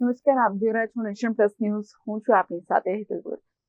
નમસ્કાર, આપ જોઈ રહ્યા છો નેશન પ્લસ ન્યૂઝ. હું છું આપની સાથે હેતલ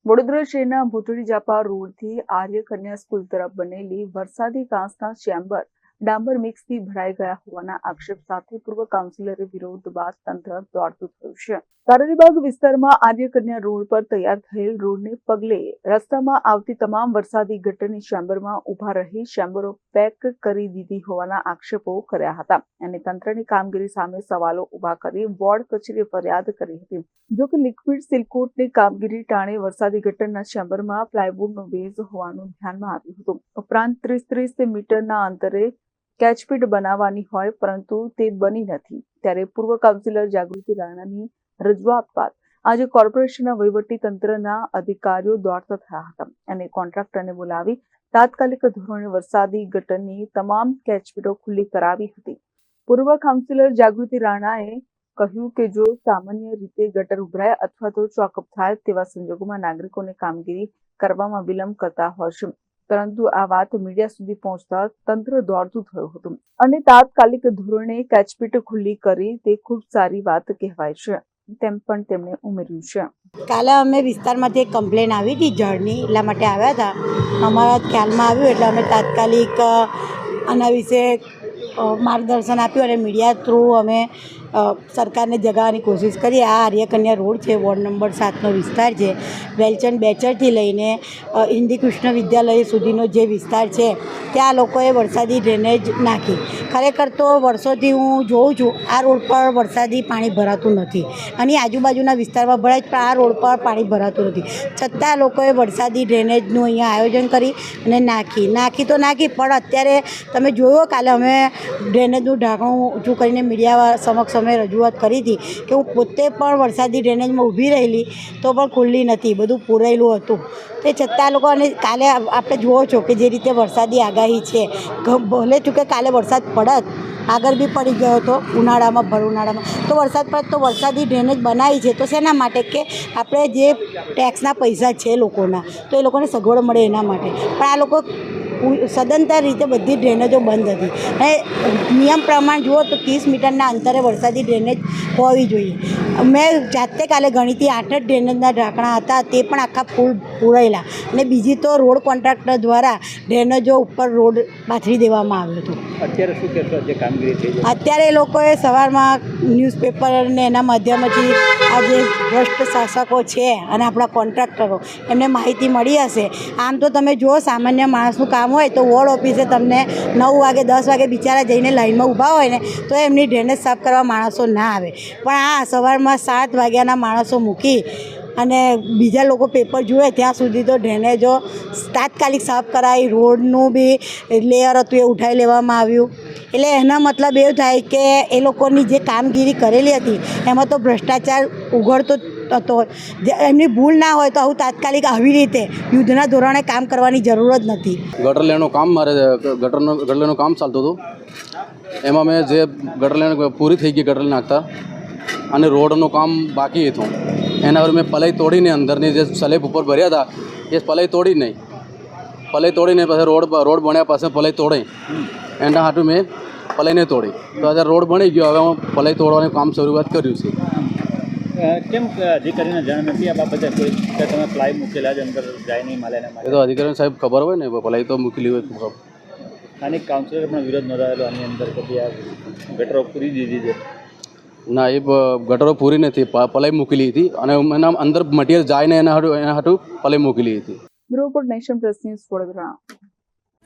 વડોદરા શહેરના ભૂતળી જાપા રોડથી આર્ય કન્યા સ્કૂલ તરફ બનેલી વરસાદી કાંસના ચેમ્બર ડાંબર મિક્સથી ભરાઈ ગયા હોવાના આક્ષેપ સાથે પૂર્વ કાઉન્સિલરે વિરોધ બાદ તંત્ર દોડતું થયું છે. કારેલીબાગ વિસ્તારમાં આર્યકન્યા રોડ પર તૈયાર થયેલ રોડને પગલે રસ્તામાં આવતી તમામ વરસાદી ગટરની ચેમ્બરમાં ઊભા રહી ચેમ્બરો પેક કરી દીધી હોવાના આક્ષેપો કર્યા હતા. અને તંત્રની કામગીરી સામે સવાલો ઊભા કરી વોર્ડ કચેરીએ ફરિયાદ કરી હતી. જો કે લિક્વિડ સિલકોટની કામગીરી ટાણે વરસાદી ગટરના ચેમ્બરમાં પ્લાયવુડનો બેઝ હોવાનું ધ્યાનમાં આવ્યું હતું. ઉપરાંત ત્રીસ ત્રીસ મીટરના અંતરે કેચપીટ બનાવવાની હોય પરંતુ તે બની નથી. ત્યારે પૂર્વ કાઉન્સિલર જાગૃતિ રાણાની રજૂઆત બાદ આજે કોર્પોરેશનના વહીવટી તંત્રના અધિકારીઓ દોડતા થયા હતા અને કોન્ટ્રાક્ટરને બોલાવી તાત્કાલિક ધોરણે વરસાદી ગટરની તમામ કેચપીટો ખુલ્લી કરાવી હતી. પૂર્વ કાઉન્સિલર જાગૃતિ રાણાએ કહ્યું કે જો સામાન્ય રીતે ગટર ઉભરાય અથવા તો ચોકઅપ થાય તેવા સંજોગોમાં નાગરિકોને કામગીરી કરવામાં વિલંબ કરતા હોય પરંતુ આ વાત મીડિયા સુધી પહોંચતા તંત્ર દોડતું થયું હતું અને તાત્કાલિક ધોરણે કેચપીટ ખુલ્લી કરી તે ખૂબ સારી વાત કહેવાય છે. તેમ પણ તેમણે ઉમેર્યું છે. કાલે અમે વિસ્તારમાંથી એક કમ્પ્લેન આવી હતી જળની, એટલા માટે આવ્યા હતા. અમારા ખ્યાલમાં આવ્યું, એટલે અમે તાત્કાલિક આના વિશે માર્ગદર્શન આપ્યું અને મીડિયા થ્રુ અમે સરકારને જગાવવાની કોશિશ કરી આ આર્યકન્યા રોડ છે, વોર્ડ નંબર સાતનો વિસ્તાર છે. વેલચંદ બેચરથી લઈને હિન્દીકૃષ્ણ હિન્દી કૃષ્ણ વિદ્યાલય સુધીનો જે વિસ્તાર છે, ત્યાં લોકોએ વરસાદી ડ્રેનેજ નાખી. ખરેખર તો વર્ષોથી હું જોઉં છું, આ રોડ પર વરસાદી પાણી ભરાતું નથી. અને આજુબાજુના વિસ્તારમાં ભરાય પણ આ રોડ પર પાણી ભરાતું નથી. છતાં લોકોએ વરસાદી ડ્રેનેજનું અહીંયા આયોજન કરી અને નાખી. નાખી તો નાખી, પણ અત્યારે તમે જોયો કાલે અમે ડ્રેનેજનું ઢાંકણું ઊંચું કરીને મીડિયા સમક્ષ અમે રજૂઆત કરી હતી કે હું પોતે પણ વરસાદી ડ્રેનેજમાં ઊભી રહેલી તો પણ ખુલ્લી નથી, બધું પૂરાયેલું હતું. તે છતાં લોકો અને કાલે આપણે જુઓ છો કે જે રીતે વરસાદી આગાહી છે ભલે ચૂકે કાલે વરસાદ પડત, આગળ બી પડી ગયો હતો, ઉનાળામાં, ભર ઉનાળામાં, તો વરસાદ પડે તો વરસાદી ડ્રેનેજ બનાવી છે, તો શેના માટે કે આપણે જે ટેક્સના પૈસા છે લોકોના, તો એ લોકોને સગવડ મળે એના માટે. પણ આ લોકો સદંતર રીતે બધી ડ્રેનેજો બંધ હતી. અને નિયમ પ્રમાણે જુઓ તો ત્રીસ મીટરના અંતરે વરસાદી ડ્રેનેજ હોવી જોઈએ. મેં જાતે કાલે ગણીતી આઠ જ ડ્રેનેજના ઢાંકણા હતા તે પણ આખા ફૂલ પૂરાયેલા. અને બીજી તો રોડ કોન્ટ્રાક્ટર દ્વારા ડ્રેનેજો ઉપર રોડ પાથરી દેવામાં આવ્યો હતો. અત્યારે શું કહેશો? કામગીરી અત્યારે એ લોકોએ સવારમાં ન્યૂઝપેપર ને એના માધ્યમથી આ જે ભ્રષ્ટ શાસકો છે અને આપણા કોન્ટ્રાક્ટરો, એમને માહિતી મળી હશે. આમ તો તમે જુઓ, સામાન્ય માણસનું કામ હોય તો વોર્ડ ઓફિસે તમને નવ વાગે, દસ વાગે બિચારા જઈને લાઇનમાં ઊભા હોય ને, તો એમની ડ્રેનેજ સાફ કરવા માણસો ના આવે. પણ આ સવારમાં સાત વાગ્યાના માણસો મૂકી અને બીજા લોકો પેપર જુએ ત્યાં સુધી તો ડ્રેનેજો તાત્કાલિક સાફ કરાવી રોડનું બી લેયર હતું એ ઉઠાવી લેવામાં આવ્યું. એટલે એના મતલબ એવું થાય કે એ લોકોની જે કામગીરી કરેલી હતી, એમાં તો ભ્રષ્ટાચાર ઉઘડતો હતો. જે એમની ભૂલ ના હોય તો આવું તાત્કાલિક આવી રીતે યુદ્ધના ધોરણે કામ કરવાની જરૂર જ નથી. ગટર લેનનું કામ મારે, ગટરનું, ગટર કામ ચાલતું હતું. એમાં મેં જે ગટર લેન પૂરી થઈ ગઈ ગટર નાખતા. અને રોડનું કામ બાકી હતું. એના પર મેં પલાઈ તોડીને અંદરની જે સલેબ ઉપર ભર્યા હતા એ પલાઈ તોડી નહીં. પલાઈ તોડીને પછી રોડ રોડ બન્યા પાસે પલાઈ તોડી એના હાટું મેં પલાઈને તોડી. તો આજે રોડ બની ગયો હવે હું પલાઈ તોડવાનું કામ શરૂઆત કર્યું છે. કેમ અધિકારીને જાણ નથી આ બાબતે કોઈ તમે પ્લાય મૂકેલા જ અંદર જાય નહીં મળે એ તો અધિકારી સાહેબ ખબર હોય ને પલાઈ તો મૂકેલી હોય સ્થાનિક કાઉન્સિલરે પણ વિરોધ નોંધાયેલો આની અંદર કદી આ ગટરો પૂરી દીધી છે. ના એ ગટરો પૂરી નથી પલાઈ મૂકેલી હતી અને એના અંદર મટીરિયલ જાય ને એના હાટું એના હાટું પલાઈ મૂકેલી હતી. Bureau nation plus news Vadodara.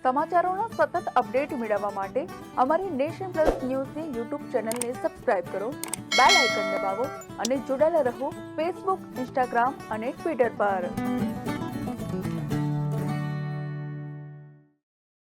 સમાચારોના સતત અપડેટ મેળવવા માટે અમારી નેશન પ્લસ ન્યૂઝની યુટ્યુબ ચેનલને સબસ્ક્રાઇબ કરો બેલ આઇકન દબાવો અને જોડાયેલા રહો ફેસબુક ઇન્સ્ટાગ્રામ અને ટ્વિટર પર.